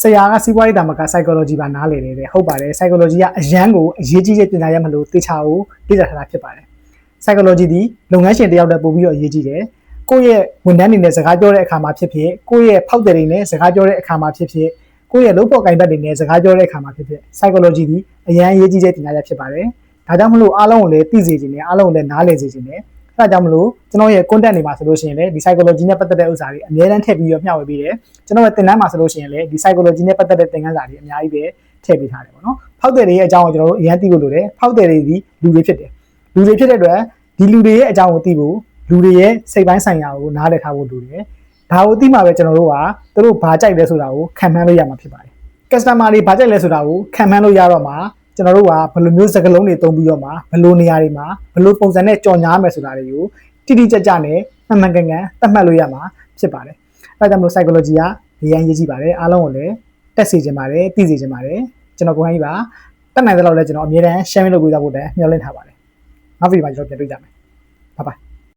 ဆရာကစီးပွားရေးတာမက psychology ပါနားလည်တယ်တဲ့ဟုတ်ပါတယ် psychology ကအရန်ကိုအရေးကြီးတဲ့ပညာရပ်မလို့တေချာကိုလေ့လာထားတာဖြစ်ပါတယ် psychology ဒီလုပ်ငန်းရှင်တယောက်တည်းပို့ပြီးတော့အရေးကြီးတယ်ကိုယ့်ရဲ့ဝန်ထမ်းတွေနဲ့စကားပြောတဲ့အခါမှာဖြစ်ဖြစ်ကိုယ့်ရဲ့ဖောက်တယ်တွေနဲ့စကားပြောတဲ့အခါမှာဖြစ်ဖြစ်ကိုယ့်ရဲ့လုပ်ဖို့ကင်ဘတ်တွေနဲ့စကားပြောတဲ့အခါမှာဖြစ်ဖြစ် psychology ဒီအရန်အရေးကြီးတဲ့ပညာရပ်ဖြစ်ပါတယ်ဒါကြောင့်မလို့အားလုံးကိုလည်းသိစေချင်တယ်အားလုံးကိုလည်းနားလည်စေချင်တယ် အဲဒါကြောင့်မလို့ကျွန်တော်ရဲ့ content တွေမှာဆိုလို့ရှိရင်လည်းဒီ psychology နဲ့ပတ်သက်တဲ့ဥစ္စာတွေအများတန်းထည့်ပြီးတော့မျှဝေပေးတယ်ကျွန်တော်ရဲ့သင်တန်းမှာဆိုလို့ရှိရင်လည်းဒီ psychology နဲ့ပတ်သက်တဲ့သင်ခန်းစာတွေအများကြီးပဲထည့်ပေးထားတယ်ပေါ့နော်ဖောက်တယ်တွေရဲ့အကြောင်းကိုကျွန်တော်တို့အရင်သိဖို့လိုတယ်ဖောက်တယ်တွေဒီလူတွေဖြစ်တယ်လူတွေဖြစ်တဲ့အတွက်ဒီလူတွေရဲ့အကြောင်းကိုသိဖို့လူတွေရဲ့စိတ်ပိုင်းဆိုင်ရာကိုနားလည်ထားဖို့လိုတယ်ဒါကိုသိမှပဲကျွန်တော်တို့ကသူတို့ဘာကြိုက်လဲဆိုတာကိုခံမှန်းလို့ရမှာဖြစ်ပါတယ် customer တွေဘာကြိုက်လဲဆိုတာကိုခံမှန်းလို့ရတော့မှာ ကျွန်တော်တို့ကဘယ်လိုမျိုးစကားလုံးတွေသုံးပြီးတော့မှဘယ်လိုနေရာတွေမှာဘယ်လိုပုံစံနဲ့ကြော်ညာမယ်ဆိုတာတွေကိုတိတိကျကျနဲ့မှန်မှန်ကန်ကန်သတ်မှတ်လို့ရမှာဖြစ်ပါတယ်။အဲဒါကြောင့်မလို့ psychology ကဒီရန်ရေးကြည့်ပါတယ်အားလုံးကိုလည်းတက်စေချင်ပါတယ်သိစေချင်ပါတယ်ကျွန်တော်ကိုဟန်ကြီးပါတက်နိုင်တဲ့လောက်လည်းကျွန်တော်အမြဲတမ်း share လုပ်ပေးကြဖို့လည်းမျှော်လင့်ထားပါတယ်။နောက်ဗီဒီယိုမှာကျွန်တော်ပြန်တွေ့ကြမယ်။ Bye bye